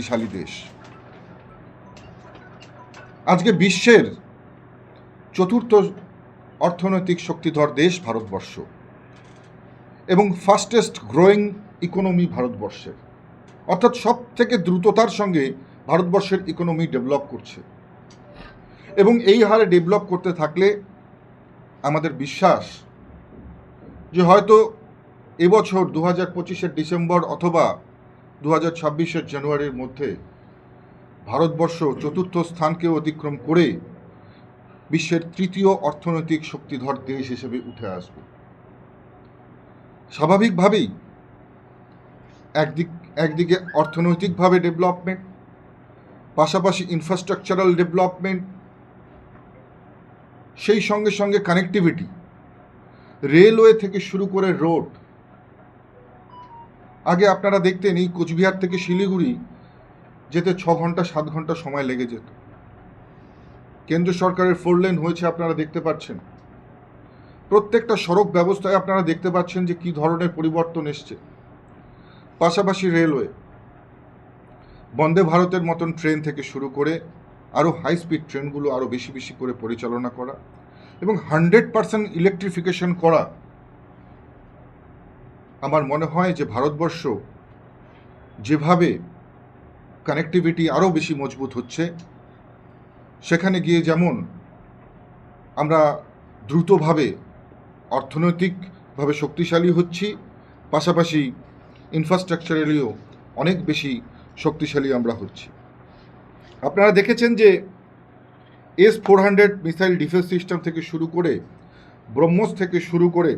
শক্তিশালী দেশ। আজকে বিশ্বের চতুর্থ অর্থনৈতিক শক্তিধর দেশ ভারতবর্ষ এবং ফাস্টেস্ট গ্রোয়িং ইকোনমি ভারতবর্ষের। অর্থাৎ সব থেকে দ্রুততার সঙ্গে ভারতবর্ষের ইকোনমি ডেভেলপ করছে। এবং এই হারে ডেভেলপ করতে থাকলে আমাদের বিশ্বাস যে হয়তো এবছর দু হাজার পঁচিশের ডিসেম্বর অথবা দু হাজার জানুয়ারির মধ্যে ভারতবর্ষ চতুর্থ স্থানকে অতিক্রম করে বিশ্বের তৃতীয় অর্থনৈতিক শক্তিধর দেশ হিসেবে উঠে আসবে। স্বাভাবিকভাবেই একদিক একদিকে অর্থনৈতিকভাবে ডেভেলপমেন্ট, পাশাপাশি ইনফ্রাস্ট্রাকচারাল ডেভেলপমেন্ট, সেই সঙ্গে সঙ্গে কানেক্টিভিটি রেলওয়ে থেকে শুরু করে রোড আগে আপনারা দেখতেন এই কোচবিহার থেকে শিলিগুড়ি যেতে ছ ঘণ্টা, সাত ঘণ্টা সময় লেগে যেত। কেন্দ্র সরকারের ফোর লেন হয়েছে আপনারা দেখতে পাচ্ছেন। প্রত্যেকটা সড়ক ব্যবস্থায় আপনারা দেখতে পাচ্ছেন যে কি ধরনের পরিবর্তন এসছে। পাশাপাশি রেলওয়ে। বন্দে ভারতের মতন ট্রেন থেকে শুরু করে আরও হাই স্পিড ট্রেনগুলো আরও বেশি বেশি করে পরিচালনা করা এবং হান্ড্রেড পার্সেন্ট ইলেকট্রিফিকেশন করা আমার মনে হয় যে ভারতবর্ষ যেভাবে কানেক্টিভিটি আরও বেশি মজবুত হচ্ছে, সেখানে গিয়ে যেমন আমরা দ্রুতভাবে অর্থনৈতিকভাবে শক্তিশালী হচ্ছি, পাশাপাশি ইনফ্রাস্ট্রাকচারালিও অনেক বেশি শক্তিশালী আমরা হচ্ছি। আপনারা দেখেছেন যে S four hundred missile defence system থেকে শুরু করে, ব্রহ্মস থেকে শুরু করে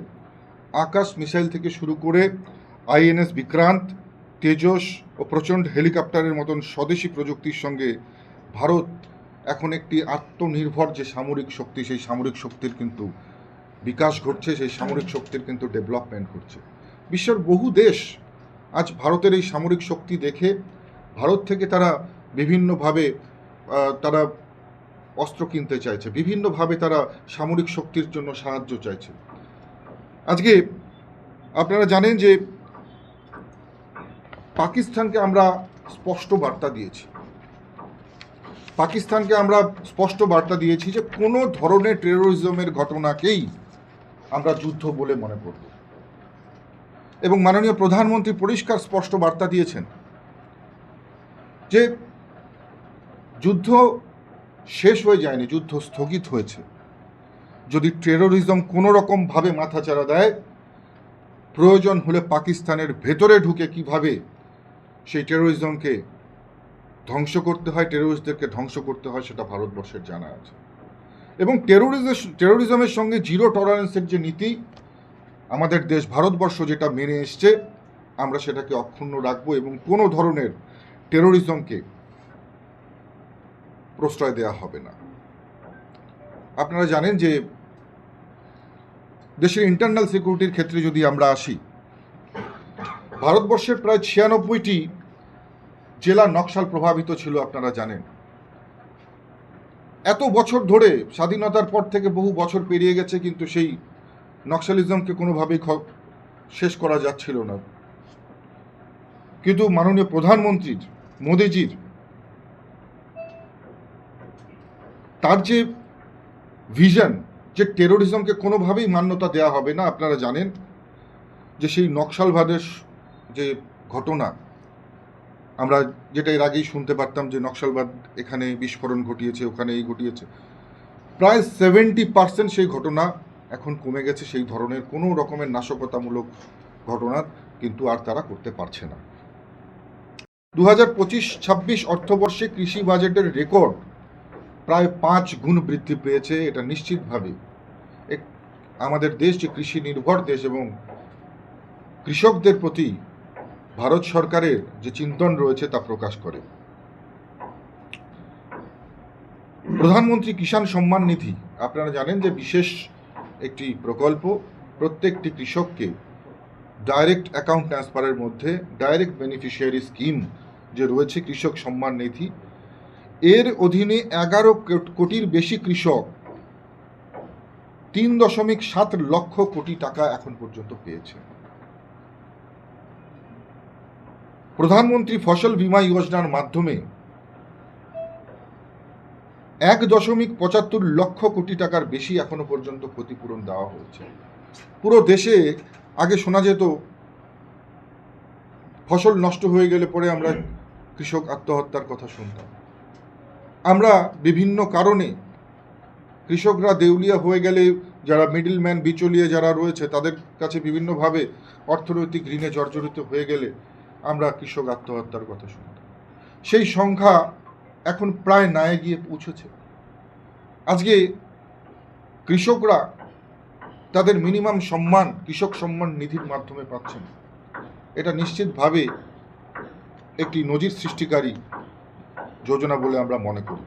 আকাশ মিসাইল থেকে শুরু করে আইএনএস বিক্রান্ত, তেজস ও প্রচণ্ড হেলিকপ্টারের মতন স্বদেশি প্রযুক্তির সঙ্গে ভারত এখন একটি আত্মনির্ভর যে সামরিক শক্তি, সেই সামরিক শক্তির কিন্তু বিকাশ ঘটছে, সেই সামরিক শক্তির কিন্তু ডেভেলপমেন্ট ঘটছে। বিশ্বের বহু দেশ আজ ভারতের এই সামরিক শক্তি দেখে ভারত থেকে তারা বিভিন্নভাবে তারা অস্ত্র কিনতে চাইছে, বিভিন্নভাবে তারা সামরিক শক্তির জন্য সাহায্য চাইছে। আজকে আপনারা জানেন যে পাকিস্তানকে আমরা স্পষ্ট বার্তা দিয়েছি। পাকিস্তানকে আমরা স্পষ্ট বার্তা দিয়েছি যে কোনো ধরনের টেরোরিজমের ঘটনাকেই আমরা যুদ্ধ বলে মনে করব। এবং মাননীয় প্রধানমন্ত্রী পরিষ্কার স্পষ্ট বার্তা দিয়েছেন যে যুদ্ধ শেষ হয়ে যায়নি, যুদ্ধ স্থগিত হয়েছে। যদি টেরোরিজম কোনো রকমভাবে মাথাচাড়া দেয়, প্রয়োজন হলে পাকিস্তানের ভেতরে ঢুকে কীভাবে সেই টেরোরিজমকে ধ্বংস করতে হয় টেরোরিস্টদেরকে ধ্বংস করতে হয় সেটা ভারতবর্ষের জানা আছে। এবং টেরোরিজম টেরোরিজমের সঙ্গে জিরো টলারেন্সের যে নীতি, আমাদের দেশ ভারতবর্ষ যেটা মেনে এসছে, আমরা সেটাকে অক্ষুণ্ণ রাখব এবং কোনো ধরনের টেরোরিজমকে প্রশ্রয় দেওয়া হবে না। আপনারা জানেন যে দেশের ইন্টারনাল সিকিউরিটির ক্ষেত্রে যদি আমরা আসি, ভারতবর্ষের প্রায় ছিয়ানব্বইটি জেলা নকশাল প্রভাবিত ছিল আপনারা জানেন। এত বছর ধরে স্বাধীনতার পর থেকে বহু বছর পেরিয়ে গেছে, কিন্তু সেই নকশালিজমকে কোনোভাবেই শেষ করা যাচ্ছিল না। কিন্তু মাননীয় প্রধানমন্ত্রীর, মোদিজির, তার যে ভিশন যে টেরোরিজমকে কোনোভাবেই মান্যতা দেওয়া হবে না, আপনারা জানেন যে সেই নকশালবাদের যে ঘটনা, আমরা যেটা এর আগেই শুনতে পারতাম যে নকশালবাদ এখানে বিস্ফোরণ ঘটিয়েছে ওখানে এই ঘটিয়েছে। প্রায় সেভেন্টি পার্সেন্ট সেই ঘটনা এখন কমে গেছে, সেই ধরনের কোনো রকমের নাশকতামূলক ঘটনা কিন্তু আর তারা করতে পারছে না। দু হাজার পঁচিশ ছাব্বিশ অর্থবর্ষে কৃষি বাজেটের রেকর্ড প্রায় পাঁচ গুণ বৃদ্ধি পেয়েছে, এটা নিশ্চিতভাবে আমাদের দেশ যে কৃষি নির্ভর দেশ এবং কৃষকদের প্রতি ভারত সরকারের যে চিন্তন রয়েছে তা প্রকাশ করে। প্রধানমন্ত্রী কিষাণ সম্মান নিধি, আপনারা জানেন যে বিশেষ একটি প্রকল্প, প্রত্যেকটি কৃষককে ডাইরেক্ট অ্যাকাউন্ট ট্রান্সফারের মধ্যে ডাইরেক্ট বেনিফিশিয়ারি স্কিম যে রয়েছে কৃষক সম্মান নিধি, এর অধীনে এগারো কোটির বেশি কৃষক তিন দশমিক সাত লক্ষ কোটি টাকা এখন পর্যন্ত পেয়েছে। প্রধানমন্ত্রী ফসল বীমা যোজনার মাধ্যমে এক দশমিক পঁচাত্তর লক্ষ কোটি টাকার বেশি এখনও পর্যন্ত ক্ষতিপূরণ দেওয়া হয়েছে। পুরো দেশে আগে শোনা যেত, ফসল নষ্ট হয়ে গেলে পরে আমরা কৃষক আত্মহত্যার কথা শুনতাম। আমরা বিভিন্ন কারণে কৃষকরা দেউলিয়া হয়ে গেলে যারা মিডলম্যান বিচলিয়ে যারা রয়েছে, তাদের কাছে বিভিন্নভাবে অর্থনৈতিক ঋণে জর্জরিত হয়ে গেলে আমরা কৃষক আত্মহত্যার কথা শুনতাম সেই সংখ্যা এখন প্রায় নায়ে গিয়ে পৌঁছেছে। আজকে কৃষকরা তাদের মিনিমাম সম্মান, কৃষক সম্মান নিধির মাধ্যমে পাচ্ছেন। এটা নিশ্চিতভাবে একটি নজির সৃষ্টিকারী যোজনা বলে আমরা মনে করি।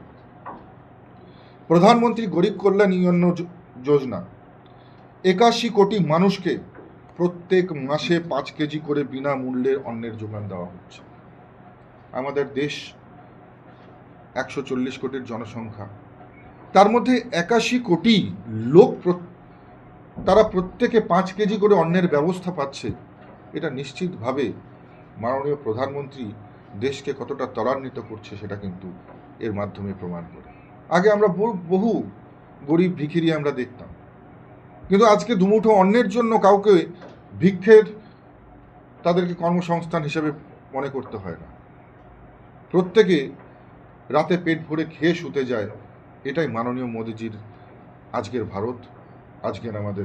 প্রধানমন্ত্রী গরিব কল্যাণ অন্ন যোজনা। একাশি কোটি মানুষকে প্রত্যেক মাসে পাঁচ কেজি করে বিনামূল্যে অন্নের যোগান দেওয়া হচ্ছে। আমাদের দেশ একশো চল্লিশ কোটির জনসংখ্যা। তার মধ্যে একাশি কোটি লোক তারা প্রত্যেকে পাঁচ কেজি করে অন্নের ব্যবস্থা পাচ্ছে। এটা নিশ্চিতভাবে মাননীয় প্রধানমন্ত্রী দেশকে কতটা ত্বরান্বিত করছে সেটা কিন্তু এর মাধ্যমে প্রমাণ করে। আগে আমরা বহু- গরিব ভিখিরি আমরা দেখতাম। কিন্তু আজকে দুমুঠো অন্যের জন্য কাউকে ভিক্ষের তাদেরকে কর্মসংস্থান হিসেবে মনে করতে হয় না। প্রত্যেকে রাতে পেট ভরে খেয়ে শুতে যায়, এটাই মাননীয় মোদিজির আজকের ভারত, আজকের আমাদের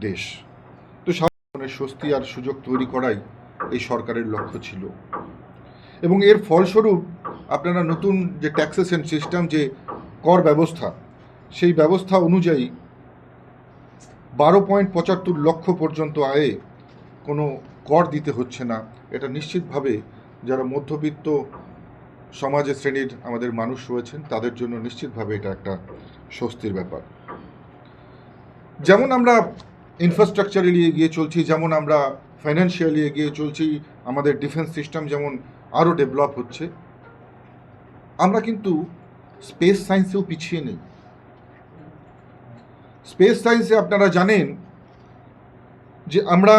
দেশ। তো সব ধরনের স্বস্তি আর সুযোগ তৈরি করাই এই সরকারের লক্ষ্য ছিল। এবং এর ফলস্বরূপ আপনারা নতুন যে ট্যাক্সেশন সিস্টেম যে কর ব্যবস্থা, সেই ব্যবস্থা অনুযায়ী বারো পয়েন্ট পঁচাত্তর লক্ষ পর্যন্ত আয়ে কোনো কর দিতে হচ্ছে না। এটা নিশ্চিতভাবে যারা মধ্যবিত্ত সমাজের শ্রেণির আমাদের মানুষ রয়েছেন, তাদের জন্য নিশ্চিতভাবে এটা একটা স্বস্তির ব্যাপার। যেমন আমরা ইনফ্রাস্ট্রাকচারালি এগিয়ে চলছি, যেমন আমরা ফাইন্যান্সিয়ালি এগিয়ে চলছি, আমাদের ডিফেন্স সিস্টেম যেমন আরও ডেভেলপ হচ্ছে আমরা কিন্তু স্পেস সায়েন্সেও পিছিয়ে নেই। স্পেস সায়েন্সে আপনারা জানেন যে আমরা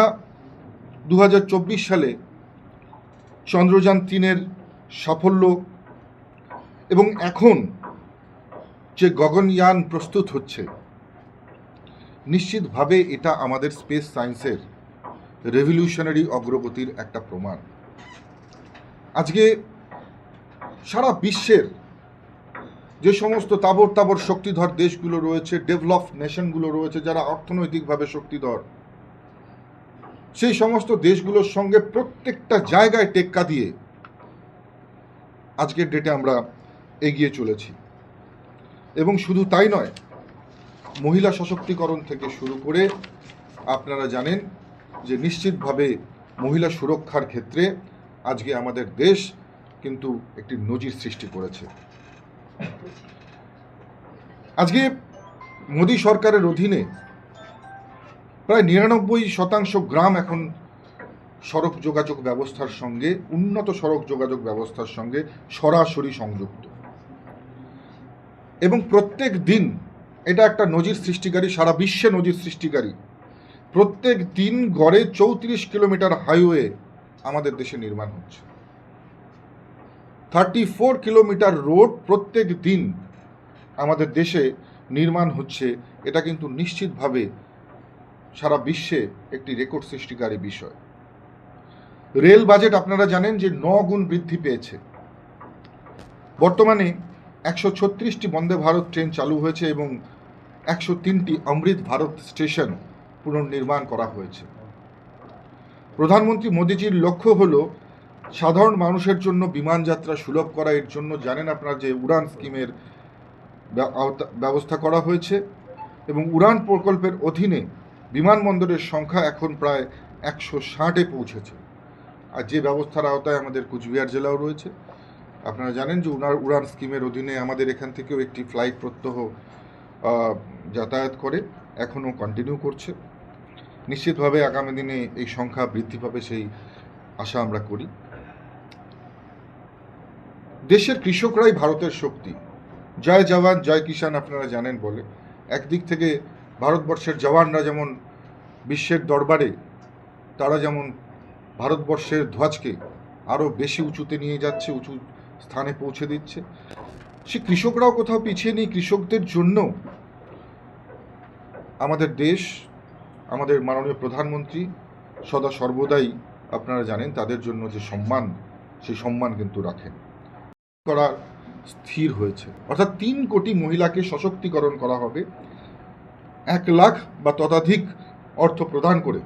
দু হাজার চব্বিশ সালে চন্দ্রযান তিনের সাফল্য এবং এখন যে গগনয়ান প্রস্তুত হচ্ছে, নিশ্চিতভাবে এটা আমাদের স্পেস সায়েন্সের রেভলিউশনারি অগ্রগতির একটা প্রমাণ। আজকে সারা বিশ্বের যে সমস্ত তাবর তাবর শক্তিধর দেশগুলো রয়েছে ডেভেলপ নেশনগুলো রয়েছে, যারা অর্থনৈতিকভাবে শক্তিধর, সেই সমস্ত দেশগুলোর সঙ্গে প্রত্যেকটা জায়গায় টেক্কা দিয়ে আজকের ডেটে আমরা এগিয়ে চলেছি। এবং শুধু তাই নয়, মহিলা সশক্তিকরণ থেকে শুরু করে আপনারা জানেন যে নিশ্চিতভাবে মহিলা সুরক্ষার ক্ষেত্রে আজকে আমাদের দেশ কিন্তু একটি নজির সৃষ্টি করেছে। আজকে মোদী সরকারের অধীনে প্রায় নিরানব্বই শতাংশ গ্রাম এখন সড়ক যোগাযোগ ব্যবস্থার সঙ্গে, উন্নত সড়ক যোগাযোগ ব্যবস্থার সঙ্গে সরাসরি সংযুক্ত। এবং প্রত্যেক দিন এটা একটা নজির সৃষ্টিকারী, সারা বিশ্বে নজির সৃষ্টিকারী। প্রত্যেক দিন গড়ে চৌত্রিশ কিলোমিটার হাইওয়ে আমাদের দেশে নির্মাণ হচ্ছে। থার্টি ফোর কিলোমিটার রোড প্রত্যেক দিন আমাদের দেশে নির্মাণ হচ্ছে। এটা কিন্তু নিশ্চিতভাবে সারা বিশ্বে একটি রেকর্ড সৃষ্টিকারী বিষয়। রেল বাজেট আপনারা জানেন যে ন গুণ বৃদ্ধি পেয়েছে। বর্তমানে একশো ছত্রিশটি বন্দে ভারত ট্রেন চালু হয়েছে এবং একশো তিনটি অমৃত ভারত স্টেশন পুনর্নির্মাণ করা হয়েছে। প্রধানমন্ত্রী মোদীজির লক্ষ্য হল সাধারণ মানুষের জন্য বিমান যাত্রা সুলভ করা এর জন্য জানেন আপনারা যে উড়ান স্কিমের ব্যবস্থা করা হয়েছে এবং উড়ান প্রকল্পের অধীনে বিমানবন্দরের সংখ্যা এখন প্রায় একশো ষাটে পৌঁছেছে। আর যে ব্যবস্থার আওতায় আমাদের কুচবিহার জেলাও রয়েছে। আপনারা জানেন যে উনার উড়ান স্কিমের অধীনে আমাদের এখান থেকেও একটি ফ্লাইট প্রত্যহ যাতায়াত করে, এখনও কন্টিনিউ করছে। নিশ্চিতভাবে আগামী দিনে এই সংখ্যা বৃদ্ধি পাবে সেই আশা আমরা করি। দেশের কৃষকরাই ভারতের শক্তি। জয় জওয়ান, জয় কিষান আপনারা জানেন বলে। একদিক থেকে ভারতবর্ষের জওয়ানরা যেমন বিশ্বের দরবারে, তারা যেমন ভারতবর্ষের ধ্বজকে আরও বেশি উঁচুতে নিয়ে যাচ্ছে, উঁচু স্থানে পৌঁছে দিচ্ছে, সে কৃষকরাও কোথাও পিছিয়ে নেই। কৃষকদের জন্য আমাদের দেশ, আমাদের মাননীয় প্রধানমন্ত্রী সদা সর্বদাই আপনারা জানেন তাদের জন্য যে সম্মান সেই সম্মান কিন্তু রাখেন। করা স্থির হয়েছে। অর্থাৎ তিন কোটি মহিলাকে সশক্তিকরণ করা হবে, এক লাখ বা ততোধিক অর্থ প্রদান করে,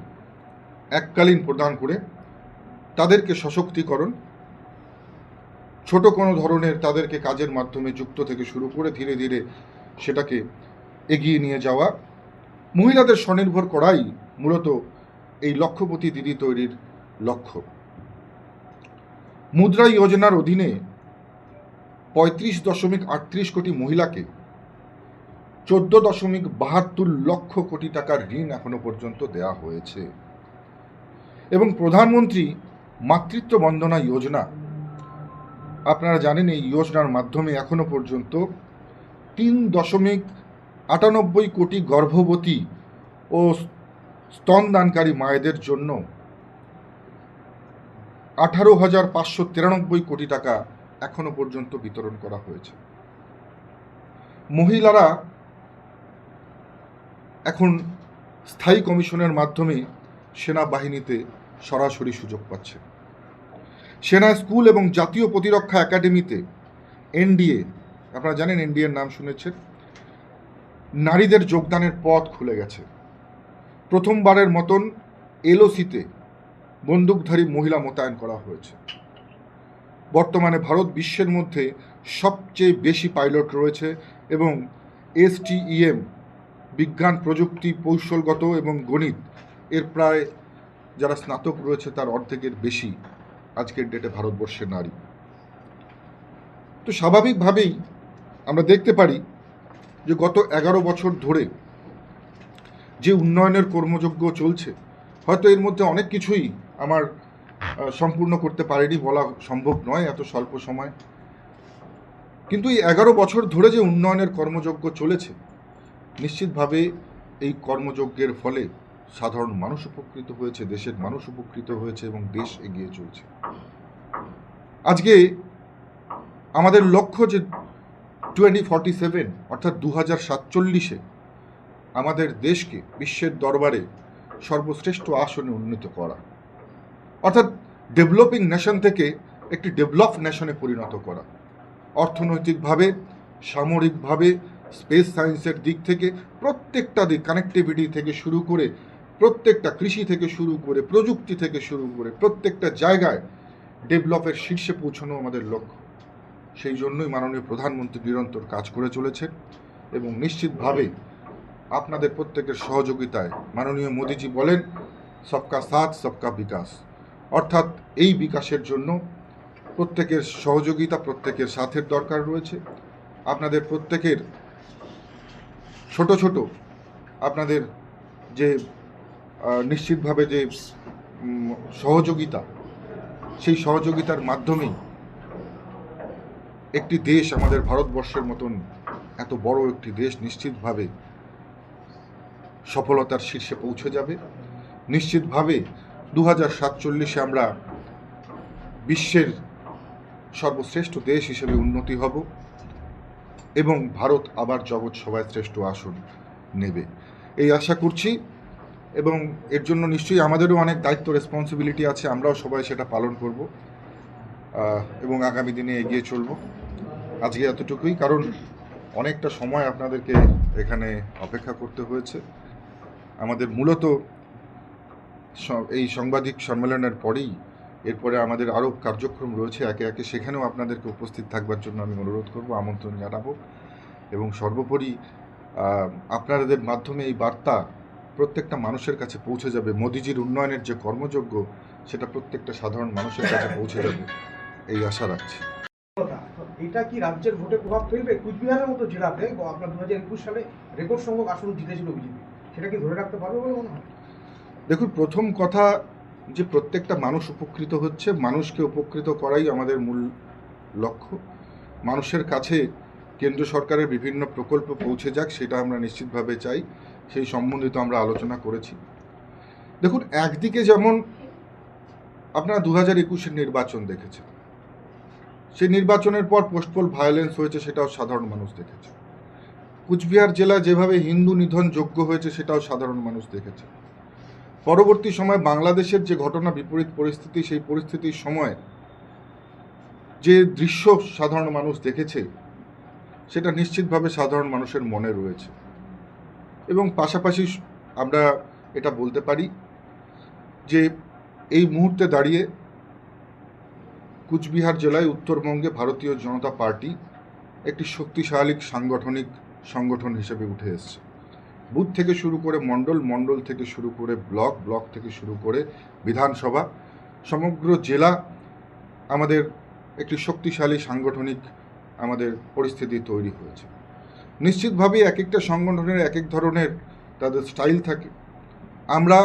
এককালীন প্রদান করে তাদেরকে সশক্তিকরণ, ছোট কোনো ধরনের তাদেরকে কাজের মাধ্যমে যুক্ত থেকে শুরু করে ধীরে ধীরে সেটাকে এগিয়ে নিয়ে যাওয়া, মহিলাদের স্বনির্ভর করাই মূলত এই লক্ষ্যপতি দিদি তৈরির লক্ষ্য। মুদ্রা যোজনার অধীনে পঁয়ত্রিশ দশমিক আটত্রিশ কোটি মহিলাকে চোদ্দ দশমিক বাহাত্তর লক্ষ কোটি টাকার ঋণ এখনও পর্যন্ত দেওয়া হয়েছে। এবং প্রধানমন্ত্রী মাতৃত্ব বন্দনা যোজনা, আপনারা জানেন এই যোজনার মাধ্যমে এখনও পর্যন্ত তিন দশমিক আটানব্বই কোটি গর্ভবতী ও স্তনদানকারী মায়েদের জন্য আঠারো হাজার পাঁচশো তিরানব্বই কোটি টাকা এখনও পর্যন্ত বিতরণ করা হয়েছে। মহিলারা এখন স্থায়ী কমিশনের মাধ্যমে সেনাবাহিনীতে সরাসরি সুযোগ পাচ্ছে। সেনা স্কুল এবং জাতীয় প্রতিরক্ষা একাডেমিতে এনডিএ, আপনারা জানেন এনডিএর নাম শুনেছেন, নারীদের যোগদানের পথ খুলে গেছে। প্রথমবারের মতন এলওসিতে বন্দুকধারী মহিলা মোতায়েন করা হয়েছে। বর্তমানে ভারত বিশ্বের মধ্যে সবচেয়ে বেশি পাইলট রয়েছে এবং এসটিইএম বিজ্ঞান প্রযুক্তি কৌশলগত এবং গণিত, এর প্রায় যারা স্নাতক রয়েছে তার অর্ধেকের বেশি আজকের ডেটে ভারতবর্ষের নারী। তো স্বাভাবিকভাবেই আমরা দেখতে পারি যে গত এগারো বছর ধরে যে উন্নয়নের কর্মযজ্ঞ চলছে, হয়তো এর মধ্যে অনেক কিছুই আমার সম্পূর্ণ করতে পারেনি বলা সম্ভব নয়, এত স্বল্প সময়। কিন্তু এই এগারো বছর ধরে যে উন্নয়নের কর্মযজ্ঞ চলেছে, নিশ্চিতভাবে এই কর্মযজ্ঞের ফলে সাধারণ মানুষ উপকৃত হয়েছে, দেশের মানুষ উপকৃত হয়েছে এবং দেশ এগিয়ে চলছে। আজকে আমাদের লক্ষ্য যে টোয়েন্টি ফর্টি সেভেন অর্থাৎ দু হাজার সাতচল্লিশে আমাদের দেশকে, বিশ্বের দরবারে সর্বশ্রেষ্ঠ আসনে উন্নীত করা। অর্থাৎ ডেভেলপিং নেশন থেকে একটি ডেভেলপ নেশনে পরিণত করা। অর্থনৈতিকভাবে, সামরিকভাবে, স্পেস সায়েন্সের দিক থেকে প্রত্যেকটা দিক, কানেক্টিভিটি থেকে শুরু করে, প্রত্যেকটা কৃষি থেকে শুরু করে, প্রযুক্তি থেকে শুরু করে, প্রত্যেকটা জায়গায় ডেভেলপের শীর্ষে পৌঁছানো আমাদের লক্ষ্য। সেই জন্যই মাননীয় প্রধানমন্ত্রী নিরন্তর কাজ করে চলেছেন এবং নিশ্চিতভাবে আপনাদের প্রত্যেকের সহযোগিতায় মাননীয় মোদিজি বলেন, সবকা সাথ, সবকা বিকাশ। অর্থাৎ এই বিকাশের জন্য প্রত্যেকের সহযোগিতা, প্রত্যেকের সাথের দরকার রয়েছে। আপনাদের প্রত্যেকের ছোট ছোট আপনাদের যে নিশ্চিতভাবে যে সহযোগিতা, সেই সহযোগিতার মাধ্যমেই একটি দেশ আমাদের ভারতবর্ষের মতন এত বড় একটি দেশ নিশ্চিতভাবে সফলতার শীর্ষে পৌঁছে যাবে। নিশ্চিতভাবে দু হাজার সাতচল্লিশে আমরা বিশ্বের সর্বশ্রেষ্ঠ দেশ হিসেবে উন্নতি হব এবং ভারত আবার জগৎ সবাই শ্রেষ্ঠ আসন নেবে। এই আশা করছি এবং এর জন্য নিশ্চয়ই আমাদেরও অনেক দায়িত্ব রেসপন্সিবিলিটি আছে, আমরাও সবাই সেটা পালন করব এবং আগামী দিনে এগিয়ে চলব। আজকে এতটুকুই, কারণ অনেকটা সময় আপনাদেরকে এখানে অপেক্ষা করতে হয়েছে। আমাদের মূলত এই সাংবাদিক সম্মেলনের পরেই এরপরে আমাদের আরও কার্যক্রম রয়েছে একে একে। সেখানেও আপনাদেরকে উপস্থিত থাকবার জন্য আমি অনুরোধ করব, আমন্ত্রণ জানাব। এবং সর্বোপরি আপনাদের মাধ্যমে এই বার্তা প্রত্যেকটা মানুষের কাছে পৌঁছে যাবে। মোদিজির উন্নয়নের যে কর্মযোগ্য, সেটা প্রত্যেকটা সাধারণ মানুষের কাছে পৌঁছে যাবে। এই আশা রাখছি। এটা কি রাজ্যের ভোটে প্রভাব ফেলবে? কুচবিহারের মতো জেলাতে, আপনার দু হাজার একুশ সালে রেকর্ড সংখ্যক আসন জিতেছিল বিজেপি। সেটা কি ধরে রাখতে পারবে বলে মনে হয়? দেখুন, প্রথম কথা যে প্রত্যেকটা মানুষ উপকৃত হচ্ছে, মানুষকে উপকৃত করাই আমাদের মূল লক্ষ্য। মানুষের কাছে কেন্দ্র সরকারের বিভিন্ন প্রকল্প পৌঁছে যাক, সেটা আমরা নিশ্চিতভাবে চাই। সেই সম্বন্ধিত আমরা আলোচনা করেছি। দেখুন, একদিকে যেমন আপনারা দু হাজার একুশের নির্বাচন দেখেছেন। সেই নির্বাচনের পর পোস্টপোল ভায়োলেন্স হয়েছে, সেটাও সাধারণ মানুষ দেখেছে। কুচবিহার জেলা যেভাবে হিন্দু নিধন যোগ্য হয়েছে, সেটাও সাধারণ মানুষ দেখেছে। পরবর্তী সময় বাংলাদেশের যে ঘটনা বিপরীত পরিস্থিতি, সেই পরিস্থিতির সময় যে দৃশ্য সাধারণ মানুষ দেখেছে, সেটা নিশ্চিতভাবে সাধারণ মানুষের মনে রয়েছে। এবং পাশাপাশি আমরা এটা বলতে পারি যে, এই মুহূর্তে দাঁড়িয়ে কুচবিহার জেলায় উত্তরবঙ্গে ভারতীয় জনতা পার্টি একটি শক্তিশালী সাংগঠনিক সংগঠন হিসেবে উঠে এসছে। বুথ থেকে শুরু করে মণ্ডল মণ্ডল থেকে শুরু করে ব্লক ব্লক থেকে শুরু করে বিধানসভা, সমগ্র জেলা আমাদের একটি শক্তিশালী সাংগঠনিক আমাদের পরিস্থিতি তৈরি হয়েছে। নিশ্চিতভাবেই এক একটা সংগঠনের এক এক ধরনের তাদের স্টাইল থাকে। আমরা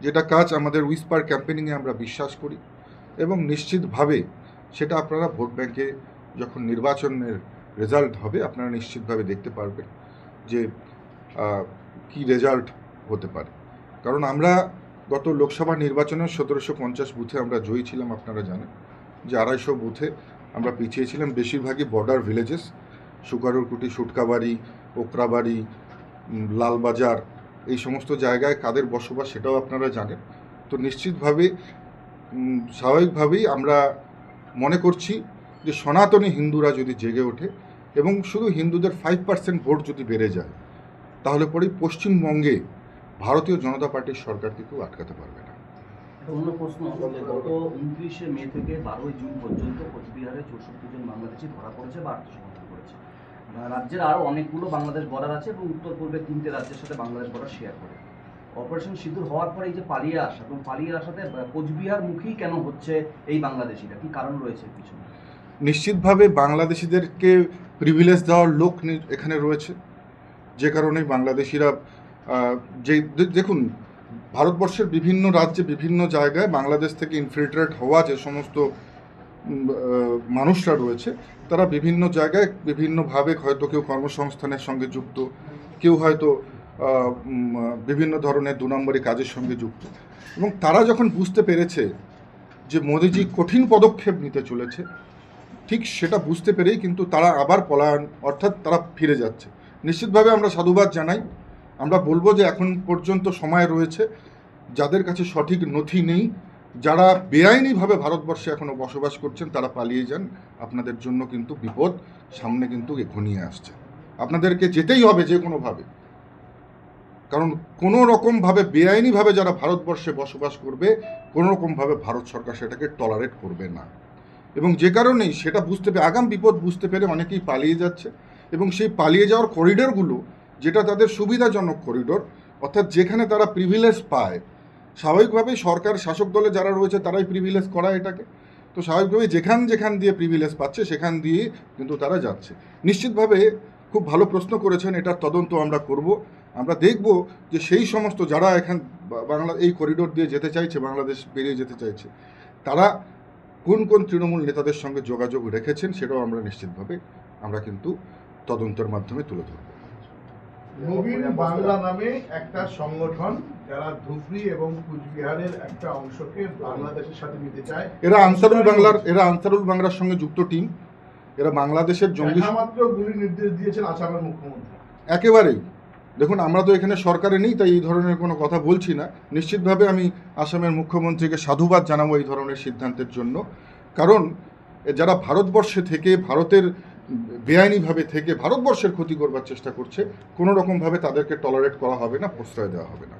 যেটা কাজ আমাদের উইসপার ক্যাম্পেনিংয়ে আমরা বিশ্বাস করি এবং নিশ্চিতভাবে সেটা আপনারা ভোট ব্যাংকে যখন নির্বাচনের রেজাল্ট হবে আপনারা নিশ্চিতভাবে দেখতে পারবেন যে কি রেজাল্ট হতে পারে? কারণ আমরা গত লোকসভা নির্বাচনে সতেরোশো পঞ্চাশ বুথে আমরা জয়ী ছিলাম, আপনারা জানেন। যে আড়াইশো বুথে আমরা পিছিয়ে ছিলাম বেশিরভাগই বর্ডার ভিলেজেস সুকারুরকুটি, সুটকাবাড়ি ওকরাবাড়ি লালবাজার, এই সমস্ত জায়গায় কাদের বসবাস সেটাও আপনারা জানেন। তো নিশ্চিতভাবে স্বাভাবিকভাবেই আমরা মনে করছি যে সনাতনী হিন্দুরা যদি জেগে ওঠে এবং শুধু হিন্দুদের ফাইভ পার্সেন্ট ভোট যদি বেড়ে যায় তাহলে পরেই পশ্চিমবঙ্গে ভারতীয় জনতা পার্টির সরকারকে কেউ আটকাতে পারবে না। অন্য প্রশ্ন গত উনত্রিশে মে থেকে বারোই জুন পর্যন্ত কোচবিহারে চৌষট্টি জন বাংলাদেশি ধরা পড়েছে বা আত্মসমর্পণ করেছে। রাজ্যের আরও অনেকগুলো বাংলাদেশ বর্ডার আছে এবং উত্তর পূর্বে তিনটে রাজ্যের সাথে বাংলাদেশ বর্ডার শেয়ার করে। অপারেশন সিঁদুর হওয়ার পরে এই যে পালিয়ে আসা এবং পালিয়ে আসাতে কোচবিহার মুখী কেন হচ্ছে এই বাংলাদেশিরা? কি কারণ রয়েছে পিছনে? নিশ্চিতভাবে বাংলাদেশিদেরকে প্রিভিলেজ দেওয়ার লোক এখানে রয়েছে। যে কারণে বাংলাদেশিরা যে দেখুন, ভারতবর্ষের বিভিন্ন রাজ্যে বিভিন্ন জায়গায় বাংলাদেশ থেকে ইনফিল্ট্রেট হওয়া যে সমস্ত মানুষরা রয়েছে, তারা বিভিন্ন জায়গায় বিভিন্নভাবে হয়তো কেউ কর্মসংস্থানের সঙ্গে যুক্ত, কেউ হয়তো বিভিন্ন ধরনের দু নম্বরী কাজের সঙ্গে যুক্ত। এবং তারা যখন বুঝতে পেরেছে যে মোদিজি কঠিন পদক্ষেপ নিতে চলেছে, ঠিক সেটা বুঝতে পেরেই কিন্তু তারা আবার পলায়ন, অর্থাৎ তারা ফিরে যাচ্ছে। নিশ্চিতভাবে আমরা সাধুবাদ জানাই। আমরা বলব যে এখন পর্যন্ত সময় রয়েছে, যাদের কাছে সঠিক নথি নেই, যারা বেআইনিভাবে ভারতবর্ষে এখনও বসবাস করছেন, তারা পালিয়ে যান। আপনাদের জন্য কিন্তু বিপদ সামনে কিন্তু ঘনিয়ে আসছে। আপনাদেরকে যেতেই হবে যে কোনোভাবে। কারণ কোনো রকমভাবে বেআইনিভাবে যারা ভারতবর্ষে বসবাস করবে, কোনো রকমভাবে ভারত সরকার সেটাকে টলারেট করবে না। এবং যে কারণেই সেটা বুঝতে পেরে, আগাম বিপদ বুঝতে পেরে অনেকেই পালিয়ে যাচ্ছে। এবং সেই পালিয়ে যাওয়ার করিডোরগুলো যেটা তাদের সুবিধাজনক করিডোর অর্থাৎ যেখানে তারা প্রিভিলেজ পায়, স্বাভাবিকভাবেই সরকার, শাসক দলে যারা রয়েছে তারাই প্রিভিলেজ করায় এটাকে। তো স্বাভাবিকভাবেই যেখান যেখান দিয়ে প্রিভিলেজ পাচ্ছে, সেখান দিয়ে কিন্তু তারা যাচ্ছে। নিশ্চিতভাবে খুব ভালো প্রশ্ন করেছেন, এটার তদন্ত আমরা করব। আমরা দেখব যে সেই সমস্ত যারা এখান বাংলা, এই করিডোর দিয়ে যেতে চাইছে, বাংলাদেশ বেরিয়ে যেতে চাইছে, তারা কোন কোন তৃণমূল নেতাদের সঙ্গে যোগাযোগ রেখেছেন, সেটাও আমরা নিশ্চিতভাবে, আমরা কিন্তু তদন্তের মাধ্যমে তুলে ধরব। নবীন বাংলা নামে একটা সংগঠন যারা ধুবড়ি এবং কুচবিহারের একটা অংশকে বাংলাদেশের সাথে নিতে চায় এরা আনসারুল বাংলার এরা আনসারুল বাংলার সঙ্গে যুক্ত টিম। এরা বাংলাদেশের জঙ্গি মাত্র গুলি নির্দেশ দিয়েছেন আসামের মুখ্যমন্ত্রী। একেবারেই। দেখুন আমরা তো এখানে সরকারে নেই তাই এই ধরনের কোনো কথা বলছি না। নিশ্চিতভাবে আমি আসামের মুখ্যমন্ত্রীকে সাধুবাদ জানাব এই ধরনের সিদ্ধান্তের জন্য। কারণ যারা ভারতবর্ষে থেকে ভারতের বেআইনিভাবে থেকে ভারতবর্ষের ক্ষতি করবার চেষ্টা করছে কোনো রকমভাবে তাদেরকে টলারেট করা হবে না প্রশ্রয় দেওয়া হবে না।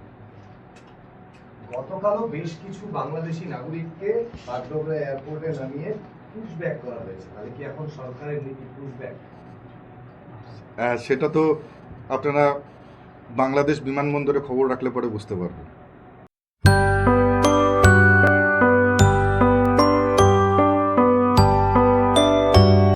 গতকালও বেশ কিছু বাংলাদেশি নাগরিককে বাগডোগরা এয়ারপোর্টে নামিয়ে পুশব্যাক করা হয়েছে। তাহলে কি এখন সরকারের নীতি পুশব্যাক সেটা তো আপনারা বাংলাদেশ বিমানবন্দরে খবর রাখলে পরে বুঝতে পারবেন।